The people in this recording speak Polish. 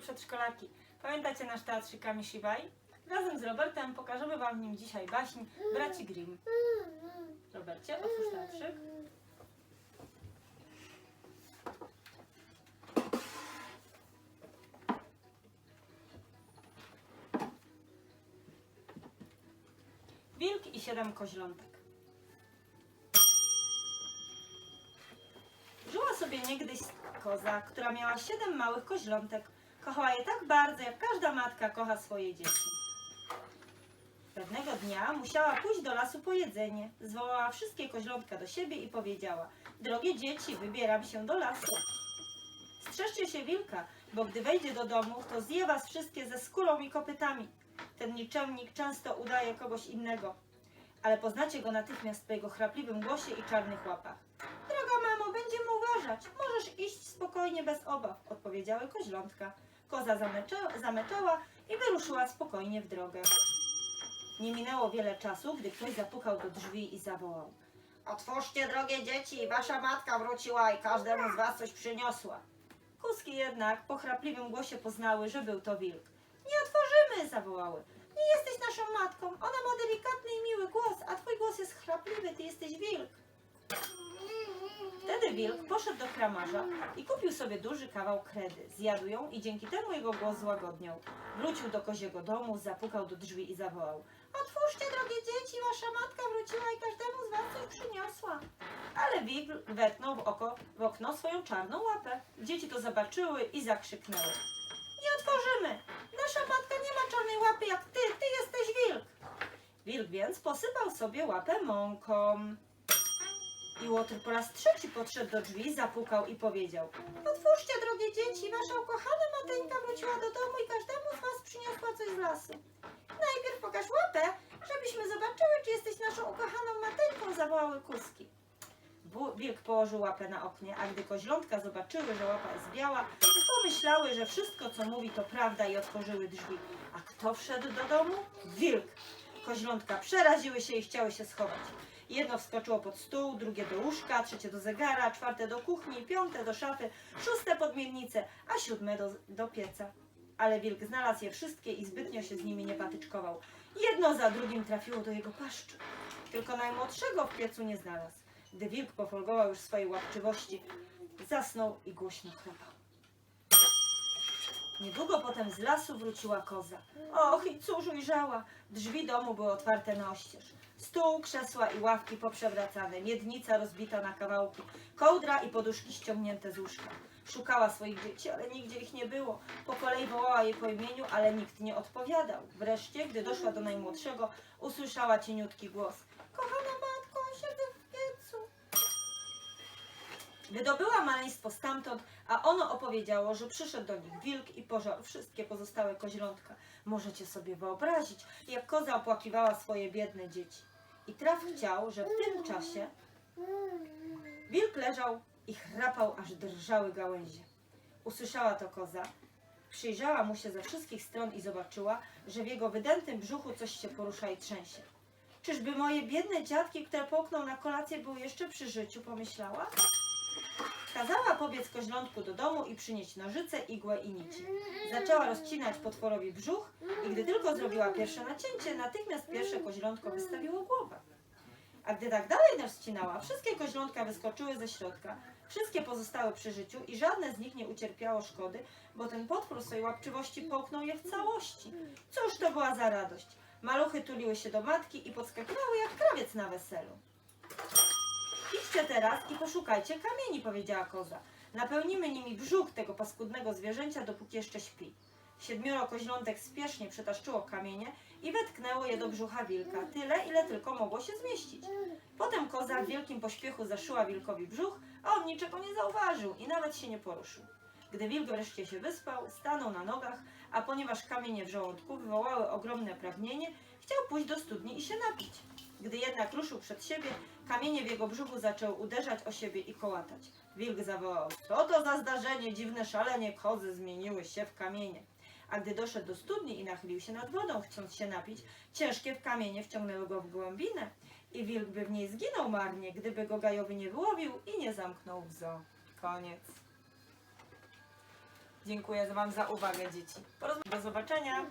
przedszkolaki. Pamiętacie nasz teatrzyk Kamishibai? Razem z Robertem pokażemy Wam nim dzisiaj baśń Braci Grimm. Robercie, otwórz teatrzyk. Wilk i siedem koźlątek. Żyła sobie niegdyś koza, która miała siedem małych koźlątek. Kochała je tak bardzo, jak każda matka kocha swoje dzieci. Pewnego dnia musiała pójść do lasu po jedzenie. Zwołała wszystkie koźlątka do siebie i powiedziała: Drogie dzieci, wybieram się do lasu. Strzeżcie się wilka, bo gdy wejdzie do domu, to zje was wszystkie ze skórą i kopytami. Ten niczemnik często udaje kogoś innego, ale poznacie go natychmiast po jego chrapliwym głosie i czarnych łapach. Droga mamo, będziemy uważać. Możesz iść spokojnie bez obaw, odpowiedziały koźlątka. Koza zameczała, i wyruszyła spokojnie w drogę. Nie minęło wiele czasu, gdy ktoś zapukał do drzwi i zawołał. Otwórzcie, drogie dzieci, wasza matka wróciła i każdemu z was coś przyniosła. Kuski jednak po chrapliwym głosie poznały, że był to wilk. Nie otworzymy, zawołały. Nie jesteś naszą matką. Ona ma delikatny i miły głos, a twój głos jest chrapliwy, ty jesteś wilk. Wtedy wilk poszedł do kramarza i kupił sobie duży kawał kredy. Zjadł ją i dzięki temu jego głos złagodniał. Wrócił do koziego domu, zapukał do drzwi i zawołał. Otwórzcie, drogie dzieci, wasza matka wróciła i każdemu z was coś przyniosła. Ale wilk wetknął w, oko, w okno swoją czarną łapę. Dzieci to zobaczyły i zakrzyknęły. Nie otworzymy! Nasza matka nie ma czarnej łapy jak ty, ty jesteś wilk! Wilk więc posypał sobie łapę mąką. I Łotr po raz trzeci podszedł do drzwi, zapukał i powiedział Otwórzcie, drogie dzieci, wasza ukochana mateńka wróciła do domu i każdemu z was przyniosła coś z lasu. Najpierw pokaż łapę, żebyśmy zobaczyły, czy jesteś naszą ukochaną mateńką, zawołały kuski. Wilk położył łapę na oknie, a gdy koźlątka zobaczyły, że łapa jest biała, pomyślały, że wszystko, co mówi, to prawda i otworzyły drzwi. A kto wszedł do domu? Wilk. Koźlątka przeraziły się i chciały się schować. Jedno wskoczyło pod stół, drugie do łóżka, trzecie do zegara, czwarte do kuchni, piąte do szafy, szóste pod miednicę, a siódme do, do pieca. Ale wilk znalazł je wszystkie i zbytnio się z nimi nie patyczkował. Jedno za drugim trafiło do jego paszczu. Tylko najmłodszego w piecu nie znalazł. Gdy wilk pofolgował już swojej łapczywości, zasnął i głośno chrapał. Niedługo potem z lasu wróciła koza. Och, i cóż ujrzała! Drzwi domu były otwarte na oścież. Stół, krzesła i ławki poprzewracane, miednica rozbita na kawałki, kołdra i poduszki ściągnięte z łóżka. Szukała swoich dzieci, ale nigdzie ich nie było. Po kolei wołała je po imieniu, ale nikt nie odpowiadał. Wreszcie, gdy doszła do najmłodszego, usłyszała cieniutki głos. Kochana matko, siedzę w piecu. Wydobyła maleństwo stamtąd, a ono opowiedziało, że przyszedł do nich wilk i pożarł wszystkie pozostałe koźlątka. Możecie sobie wyobrazić, jak koza opłakiwała swoje biedne dzieci. I traf chciał, że w tym czasie wilk leżał i chrapał, aż drżały gałęzie. Usłyszała to koza, przyjrzała mu się ze wszystkich stron i zobaczyła, że w jego wydętym brzuchu coś się porusza i trzęsie. Czyżby moje biedne dziadki, które połknął na kolację, były jeszcze przy życiu, pomyślała? Kazała pobiec koźlątku do domu i przynieść nożyce, igłę i nici. Zaczęła rozcinać potworowi brzuch i gdy tylko zrobiła pierwsze nacięcie, natychmiast pierwsze koźlątko wystawiło głowę. A gdy tak dalej rozcinała, wszystkie koźlątka wyskoczyły ze środka, wszystkie pozostały przy życiu i żadne z nich nie ucierpiało szkody, bo ten potwór swojej łapczywości połknął je w całości. Cóż to była za radość! Maluchy tuliły się do matki i podskakiwały jak krawiec na weselu. Idźcie teraz i poszukajcie kamieni, powiedziała koza. Napełnimy nimi brzuch tego paskudnego zwierzęcia, dopóki jeszcze śpi. Siedmioro koźlątek spiesznie przetaszczyło kamienie i wetknęło je do brzucha wilka, tyle, ile tylko mogło się zmieścić. Potem koza w wielkim pośpiechu zaszyła wilkowi brzuch, a on niczego nie zauważył i nawet się nie poruszył. Gdy wilk wreszcie się wyspał, stanął na nogach, a ponieważ kamienie w żołądku wywołały ogromne pragnienie, chciał pójść do studni i się napić. Gdy jednak ruszył przed siebie, kamienie w jego brzuchu zaczęły uderzać o siebie i kołatać. Wilk zawołał, co to za zdarzenie, dziwne szalenie kozy zmieniły się w kamienie. A gdy doszedł do studni i nachylił się nad wodą, chcąc się napić, ciężkie w kamienie wciągnęły go w głębinę i wilk by w niej zginął marnie, gdyby go gajowy nie wyłowił i nie zamknął w zoo. Koniec. Dziękuję Wam za uwagę, dzieci. Do zobaczenia.